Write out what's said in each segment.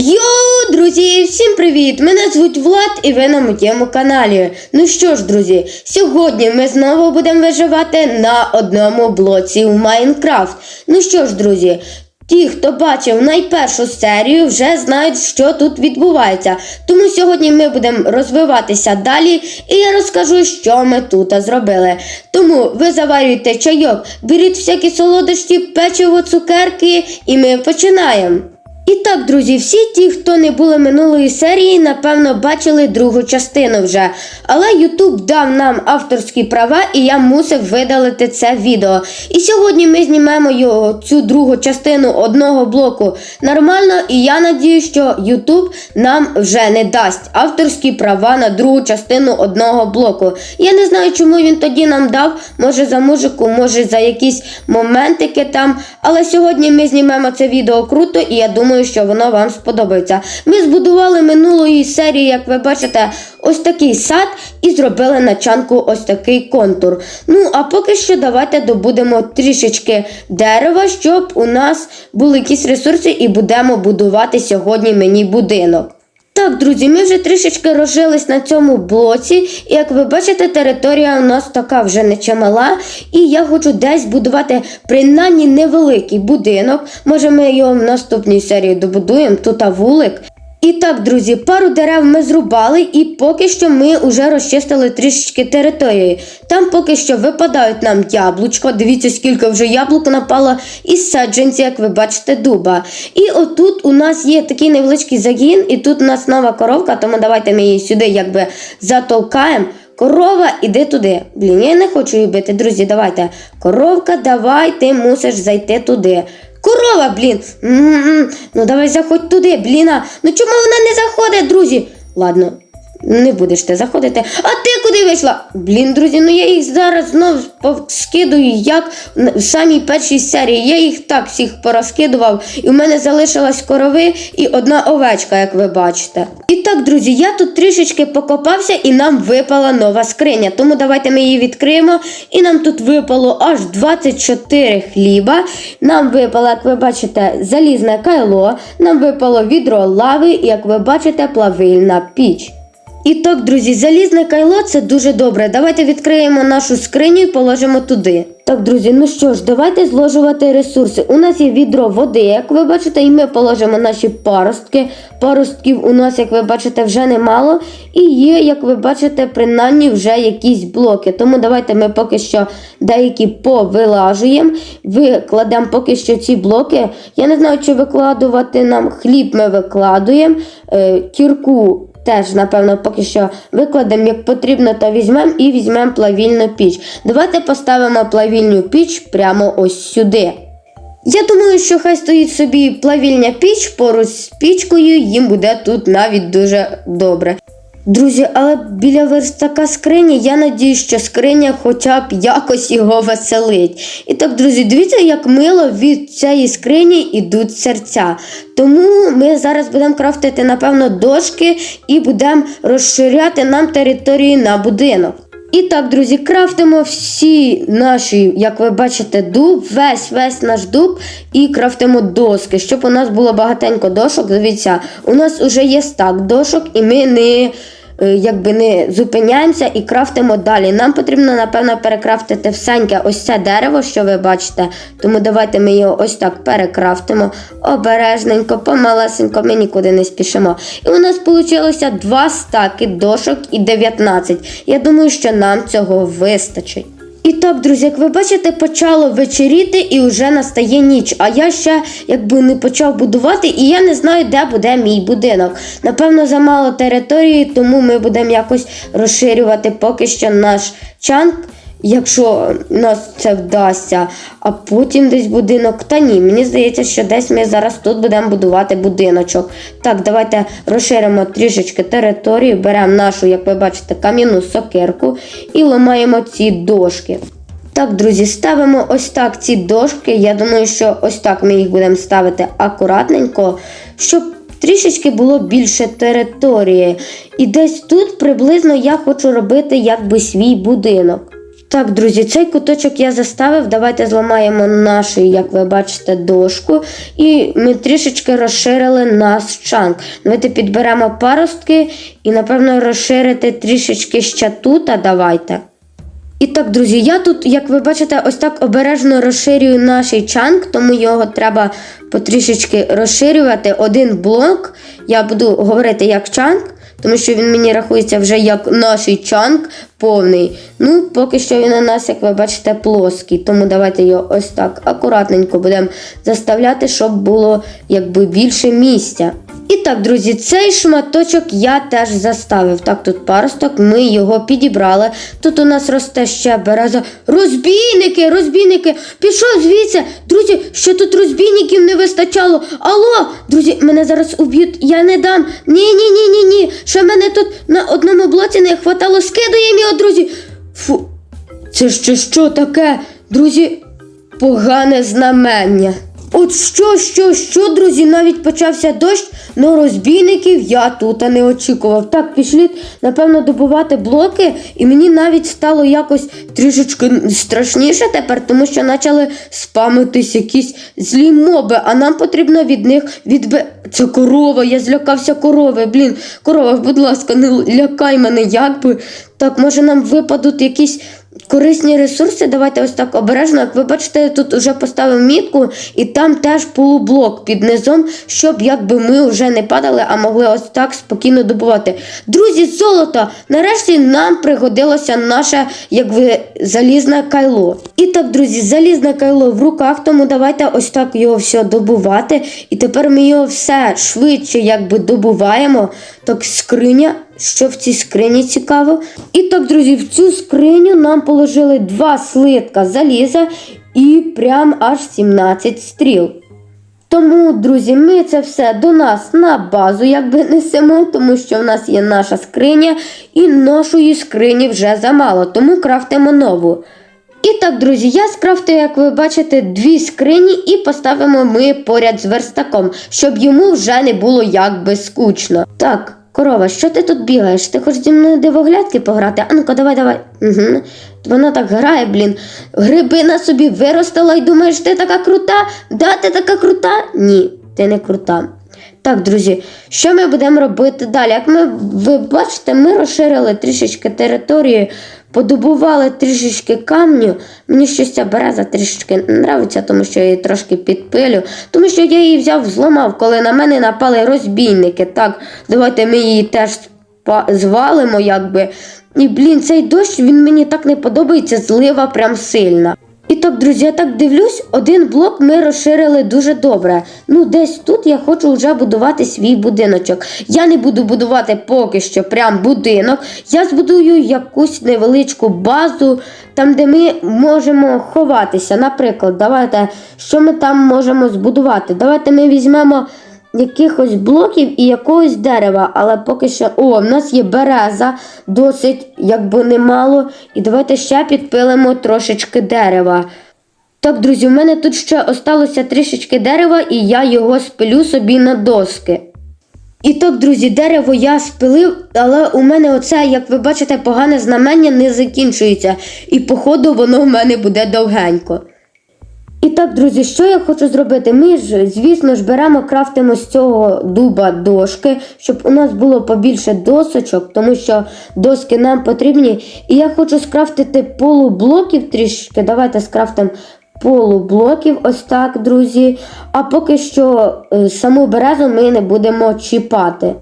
Йоу, друзі, всім привіт! Мене звуть Влад і ви на моєму каналі. Ну що ж, друзі, сьогодні ми знову будемо виживати на одному блоці в Майнкрафт. Ну що ж, друзі, ті, хто бачив найпершу серію, вже знають, що тут відбувається. Тому сьогодні ми будемо розвиватися далі, і я розкажу, що ми тут зробили. Тому ви заварюйте чайок, беріть всякі солодощі, печиво, цукерки, і ми починаємо. І так, друзі, всі ті, хто не були минулої серії, напевно, бачили другу частину вже. Але Ютуб дав нам авторські права, і я мусив видалити це відео. І сьогодні ми знімемо його цю другу частину одного блоку нормально, і я надію, що Ютуб нам вже не дасть авторські права на другу частину одного блоку. Я не знаю, чому він тоді нам дав. Може за музику, може за якісь моментики там. Але сьогодні ми знімемо це відео круто, і я думаю, що воно вам сподобається. Ми збудували минулої серії, як ви бачите, ось такий сад і зробили на чанку ось такий контур. Ну, а поки що давайте добудемо трішечки дерева, щоб у нас були якісь ресурси, і будемо будувати сьогодні мені будинок. Так, друзі, ми вже трішечки розжились на цьому блоці, і як ви бачите, територія у нас така вже не чимала. І я хочу десь будувати принаймні невеликий будинок. Може, ми його в наступній серії добудуємо, тут вулик. І так, друзі, пару дерев ми зрубали, і поки що ми вже розчистили трішечки території. Там поки що випадають нам яблучко. Дивіться, скільки вже яблук напало, і саджанці, як ви бачите, дуба. І отут у нас є такий невеличкий загін, і тут у нас нова коровка, тому давайте ми її сюди якби затолкаємо. Корова, іди туди. Блін, я не хочу її бити, друзі, давайте. Коровка, давай, ти мусиш зайти туди. Корова, блін. М-м-м. Ну давай заходь туди, бліна. Ну чому вона не заходить, друзі? Ладно, не будеш ти заходити. А ти вийшла? Блін, друзі, ну я їх зараз знов скидую, як в самій першій серії. Я їх так всіх порозкидував, і в мене залишилась корови і одна овечка, як ви бачите. І так, друзі, я тут трішечки покопався і нам випала нова скриня. Тому давайте ми її відкриємо. І нам тут випало аж 24 хліба. Нам випало, як ви бачите, залізне кайло, нам випало відро лави, і як ви бачите, плавильна піч. І так, друзі, залізне кайло це дуже добре. Давайте відкриємо нашу скриню і положимо туди. Так, друзі, ну що ж, давайте зложувати ресурси. У нас є відро води, як ви бачите, і ми положимо наші паростки. Паростків у нас, як ви бачите, вже немало. І є, як ви бачите, принаймні вже якісь блоки. Тому давайте ми поки що деякі повилажуємо. Викладемо поки що ці блоки. Я не знаю, чи викладувати нам хліб ми викладуємо, е, кірку теж, напевно, поки що викладемо, як потрібно, то візьмемо і візьмемо плавільну піч. Давайте поставимо плавільну піч прямо ось сюди. Я думаю, що хай стоїть собі плавільня піч поруч з пічкою, їм буде тут навіть дуже добре. Друзі, але біля верстака скрині я надію, що скриня хоча б якось його веселить. І так, друзі, дивіться, як мило від цієї скрині йдуть серця. Тому ми зараз будемо крафтити, напевно, дошки і будемо розширяти нам території на будинок. І так, друзі, крафтимо всі наші, як ви бачите, дуб, весь весь наш дуб і крафтимо доски, щоб у нас було багатенько дошок. Дивіться, у нас вже є стак дошок, і ми не якби не зупиняємося і крафтимо далі. Нам потрібно, напевно, перекрафтити всеньке ось це дерево, що ви бачите. Тому давайте ми його ось так перекрафтимо обережненько, помалесенько, ми нікуди не спішимо. І у нас вийшло два стаки дошок і 19. Я думаю, що нам цього вистачить. І так, друзі, як ви бачите, почало вечеріти і вже настає ніч. А я ще якби не почав будувати, і я не знаю, де буде мій будинок. Напевно, замало території, тому ми будемо якось розширювати поки що наш чанк, якщо нас це вдасться. А потім десь будинок. Та ні, мені здається, що десь ми зараз тут будемо будувати будиночок. Так, давайте розширимо трішечки територію, беремо нашу, як ви бачите, кам'яну сокирку і ламаємо ці дошки. Так, друзі, ставимо ось так ці дошки. Я думаю, що ось так ми їх будемо ставити акуратненько, щоб трішечки було більше території. І десь тут приблизно я хочу робити якби свій будинок. Так, друзі, цей куточок я заставив. Давайте зламаємо нашу, як ви бачите, дошку. І ми трішечки розширили наш чанк. Давайте підберемо паростки і, напевно, розширити трішечки ще тут, давайте. І так, друзі, я тут, як ви бачите, ось так обережно розширюю наш чанк, тому його треба потрішечки розширювати. Один блок. Я буду говорити як чанк, тому що він мені рахується вже як наш чанк повний. Ну, поки що він у нас, як ви бачите, плоский. Тому давайте його ось так акуратненько будемо заставляти, щоб було якби більше місця. І так, друзі, цей шматочок я теж заставив. Так, тут паросток, ми його підібрали. Тут у нас росте ще береза. Розбійники, розбійники, пішов звідси. Друзі, що тут розбійників не вистачало. Алло, друзі, мене зараз уб'ють, я не дам. Ні, ні, ні, ні, ні. Що мене тут на одному блоці не хватало, скидаємо його, друзі. Фу, це ще що таке? Друзі, погане знамення. От що, що, що, друзі, навіть почався дощ, но розбійників я тут не очікував. Так, пішли, напевно, добувати блоки, і мені навіть стало якось трішечки страшніше тепер, тому що почали спамитись якісь злі моби, а нам потрібно від них відбе. Це корова, я злякався корови. Блін, корова, будь ласка, не лякай мене, як би. Так, може нам випадуть якісь корисні ресурси. Давайте ось так обережно. Як ви бачите, я тут вже поставив мітку, і там теж полублок під низом, щоб якби ми вже не падали, а могли ось так спокійно добувати. Друзі, золото! Нарешті нам пригодилося наше, якби, залізне кайло. І так, друзі, залізне кайло в руках, тому давайте ось так його все добувати. І тепер ми його все швидше якби добуваємо. Так, скриня. Що в цій скрині цікаво? І так, друзі, в цю скриню нам положили два слитка заліза і прям аж 17 стріл. Тому, друзі, ми це все до нас на базу якби несемо, тому що в нас є наша скриня, і нашої скрині вже замало, тому крафтимо нову. І так, друзі, я скрафтую, як ви бачите, дві скрині і поставимо ми поряд з верстаком, щоб йому вже не було якби скучно. Так, корова, що ти тут бігаєш? Ти хочеш зі мною дивоглядки пограти? А ну-ка, давай, давай. Угу. Вона так грає, блін. Грибина собі виростила і думаєш, ти така крута? Да, ти така крута? Ні, ти не крута. Так, друзі, що ми будемо робити далі? Як ми, ви бачите, ми розширили трішечки території, подобували трішечки камню. Мені щось ця береза трішечки не нравиться, тому що я її трошки підпилю. Тому що я її взяв, зламав, коли на мене напали розбійники. Так, давайте ми її теж звалимо, якби. І, блін, цей дощ він мені так не подобається, злива прям сильна. І так, друзі, я так дивлюсь, один блок ми розширили дуже добре. Ну, десь тут я хочу вже будувати свій будиночок. Я не буду будувати поки що прям будинок. Я збудую якусь невеличку базу, там, де ми можемо ховатися. Наприклад, давайте, що ми там можемо збудувати? Давайте ми візьмемо якихось блоків і якогось дерева, але поки що. О, в нас є береза, досить якби немало. І давайте ще підпилимо трошечки дерева. Так, друзі, у мене тут ще осталося трішечки дерева, і я його спилю собі на доски. І так, друзі, дерево я спилив, але у мене оце, як ви бачите, погане знамення не закінчується. І, походу, воно в мене буде довгенько. І так, друзі, що я хочу зробити? Ми ж, звісно ж, беремо, крафтимо з цього дуба дошки, щоб у нас було побільше досочок, тому що доски нам потрібні. І я хочу скрафтити полублоків трішки. Давайте скрафтимо полублоків, ось так, друзі. А поки що е, саму березу ми не будемо чіпати.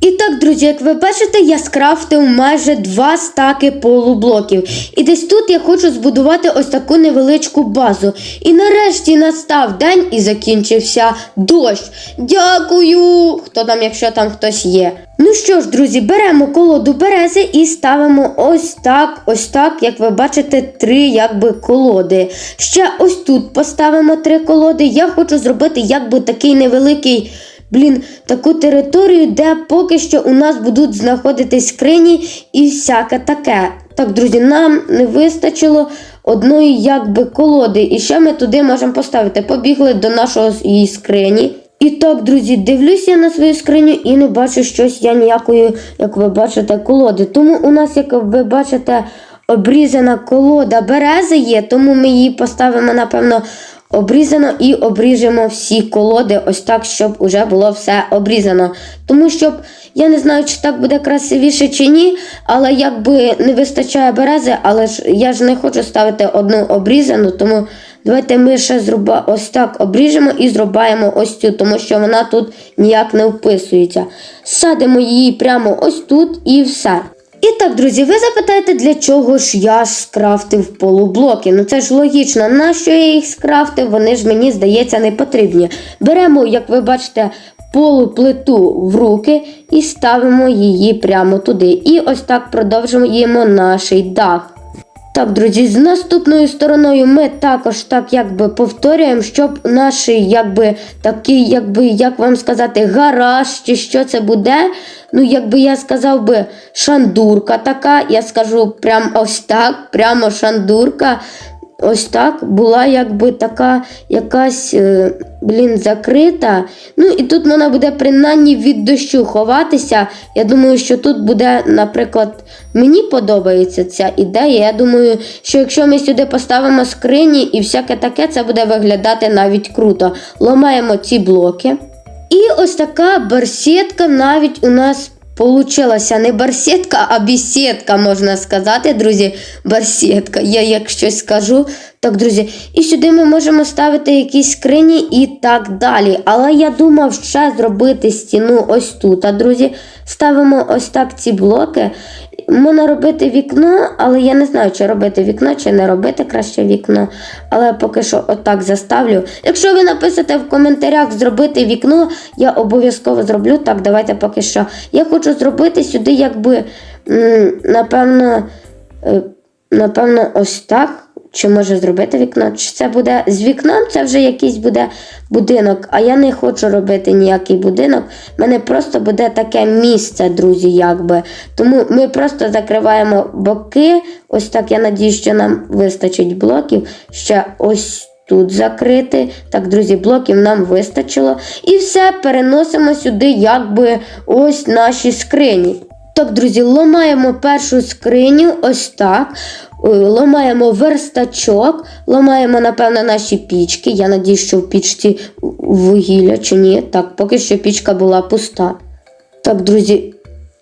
І так, друзі, як ви бачите, я скрафтив майже два стаки полублоків. І десь тут я хочу збудувати ось таку невеличку базу. І нарешті настав день і закінчився дощ. Дякую! Хто там, якщо там хтось є. Ну що ж, друзі, беремо колоду берези і ставимо ось так, ось так, як ви бачите, три якби колоди. Ще ось тут поставимо три колоди. Я хочу зробити якби такий невеликий. Блін, таку територію, де поки що у нас будуть знаходитись скрині і всяке таке. Так, друзі, нам не вистачило одної якби колоди. І ще ми туди можемо поставити. Побігли до нашого її скрині. І так, друзі, дивлюся на свою скриню і не бачу щось я ніякої, як ви бачите, колоди. Тому у нас, як ви бачите, обрізана колода берези є, тому ми її поставимо, напевно, обрізано і обріжемо всі колоди, ось так, щоб уже було все обрізано. Тому щоб я не знаю, чи так буде красивіше чи ні, але якби не вистачає берези, але ж я ж не хочу ставити одну обрізану, тому давайте ми ще зруба ось так обріжемо і зрубаємо ось цю, тому що вона тут ніяк не вписується. Садимо її прямо ось тут і все. І так, друзі, ви запитаєте, для чого ж я ж скрафтив полублоки? Ну це ж логічно, на що я їх скрафтив? Вони ж мені здається не потрібні. Беремо, як ви бачите, полуплиту в руки і ставимо її прямо туди. І ось так продовжуємо наш дах. Так, друзі, з наступною стороною ми також так якби повторюємо, щоб наш якби такий, якби, як вам сказати, гараж чи що це буде. Ну, якби я сказав би шандурка така, я скажу прям ось так, прямо шандурка. Ось так була якби така якась, е, блін, закрита. Ну і тут вона буде принаймні від дощу ховатися. Я думаю, що тут буде, наприклад, мені подобається ця ідея. Я думаю, що якщо ми сюди поставимо скрині і всяке таке, це буде виглядати навіть круто. Ломаємо ці блоки. І ось така барсетка навіть у нас Получилася не барсетка, а бісідка, можна сказати, друзі. Барсетка. Я як щось скажу. Так, друзі, і сюди ми можемо ставити якісь скрині і так далі. Але я думав ще зробити стіну ось тут. А, друзі, ставимо ось так ці блоки. Можна робити вікно, але я не знаю, чи робити вікно, чи не робити краще вікно. Але поки що отак заставлю. Якщо ви напишете в коментарях зробити вікно, я обов'язково зроблю. Так, давайте поки що. Я хочу зробити сюди, якби, напевно, е, напевно, ось так. Чи може зробити вікно? Чи це буде з вікном? Це вже якийсь буде будинок. А я не хочу робити ніякий будинок. У мене просто буде таке місце, друзі, якби. Тому ми просто закриваємо боки. Ось так я надію, що нам вистачить блоків. Ще ось. Тут закрити. Так, друзі, блоків нам вистачило. І все переносимо сюди, якби ось наші скрині. Так, друзі, ламаємо першу скриню, ось так. Е, Ламаємо верстачок, ламаємо, напевно, наші пічки. Я надію, що в пічці вугілля чи ні. Так, поки що пічка була пуста. Так, друзі,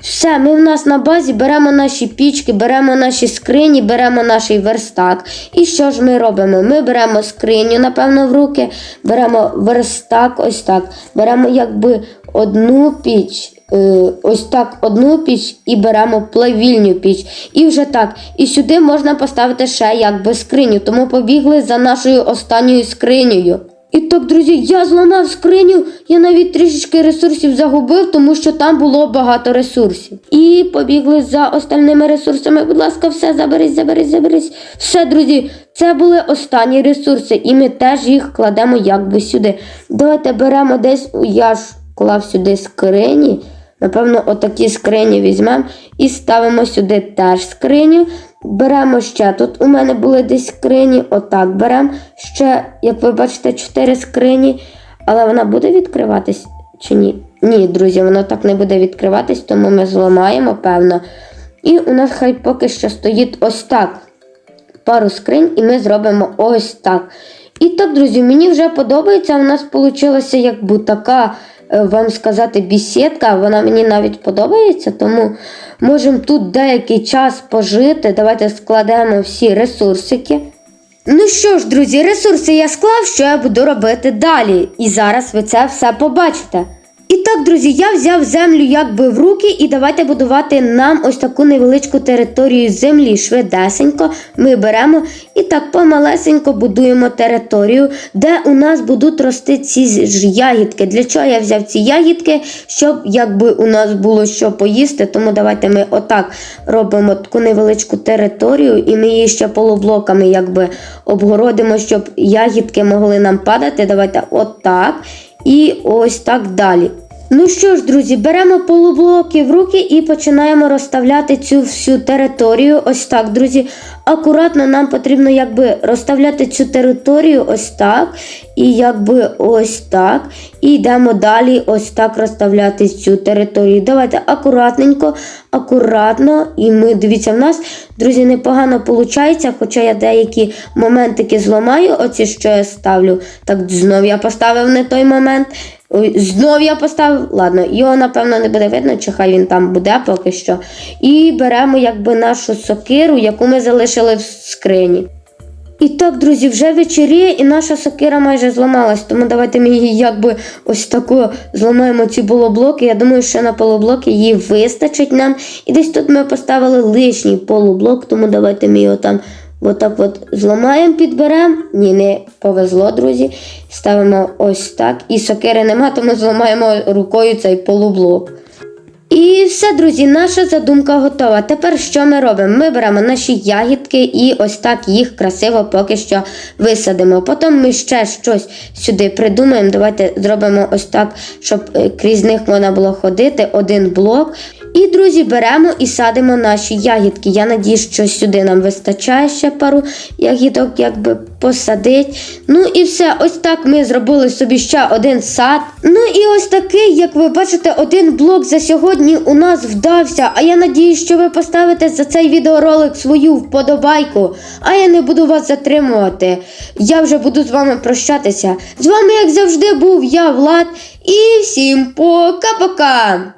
все, ми в нас на базі беремо наші пічки, беремо наші скрині, беремо наш верстак. І що ж ми робимо? Ми беремо скриню, напевно, в руки, беремо верстак, ось так. Беремо якби одну піч. Е, Ось так одну піч і беремо плавільню піч. І вже так. І сюди можна поставити ще якби скриню. Тому побігли за нашою останньою скринею. І так, друзі, я зламав скриню, я навіть трішечки ресурсів загубив, тому що там було багато ресурсів. І побігли за остальними ресурсами. Будь ласка, все, заберись, заберись, заберись. Все, друзі, це були останні ресурси, і ми теж їх кладемо якби сюди. Давайте беремо десь, я ж клав сюди скрині. Напевно, отакі скрині візьмемо і ставимо сюди теж скриню. Беремо ще. Тут у мене були десь скрині, отак беремо. Ще, як ви бачите, 4 скрині. Але вона буде відкриватись чи ні? Ні, друзі, вона так не буде відкриватись, тому ми зламаємо, певно. І у нас хай поки що стоїть ось так. Пару скринь, і ми зробимо ось так. І так, друзі, мені вже подобається. У нас вийшла якби така, е, вам сказати, бісідка. Вона мені навіть подобається, тому можемо тут деякий час пожити. Давайте складемо всі ресурсики. Ну що ж, друзі, ресурси я склав, що я буду робити далі. І зараз ви це все побачите. І так, друзі, я взяв землю якби в руки, і давайте будувати нам ось таку невеличку територію землі. Швидесенько ми беремо і так помалесенько будуємо територію, де у нас будуть рости ці ж ягідки. Для чого я взяв ці ягідки? Щоб якби у нас було що поїсти. Тому давайте ми отак робимо таку невеличку територію, і ми її ще полублоками якби обгородимо, щоб ягідки могли нам падати. Давайте отак. І ось так далі. Ну що ж, друзі, беремо полублоки в руки і починаємо розставляти цю всю територію. Ось так, друзі. Акуратно нам потрібно якби розставляти цю територію ось так. І якби ось так. І йдемо далі ось так розставляти цю територію. Давайте акуратненько, акуратно. І ми, дивіться, в нас, друзі, непогано виходить, хоча я деякі моментики зламаю, оці, що я ставлю. Так, знов я поставив не той момент. Знов я поставив. Ладно, його, напевно, не буде видно, чи хай він там буде поки що. І беремо якби нашу сокиру, яку ми залишили в скрині. І так, друзі, вже вечеріє, і наша сокира майже зламалась. Тому давайте ми її якби ось тако зламаємо ці полублоки. Я думаю, що на полублоки її вистачить нам. І десь тут ми поставили лишній полублок, тому давайте ми його там отак от зламаємо, підберемо. Ні, не повезло, друзі. Ставимо ось так. І сокири нема, тому зламаємо рукою цей полублок. І все, друзі, наша задумка готова. Тепер що ми робимо? Ми беремо наші ягідки і ось так їх красиво поки що висадимо. Потім ми ще щось сюди придумаємо. Давайте зробимо ось так, щоб е, крізь них можна було ходити. Один блок. І, друзі, беремо і садимо наші ягідки. Я надію, що сюди нам вистачає ще пару ягідок, якби посадить. Ну і все, ось так ми зробили собі ще один сад. Ну і ось такий, як ви бачите, один блок за сьогодні у нас вдався. А я надію, що ви поставите за цей відеоролик свою вподобайку. А я не буду вас затримувати. Я вже буду з вами прощатися. З вами, як завжди, був я, Влад. І всім пока-пока!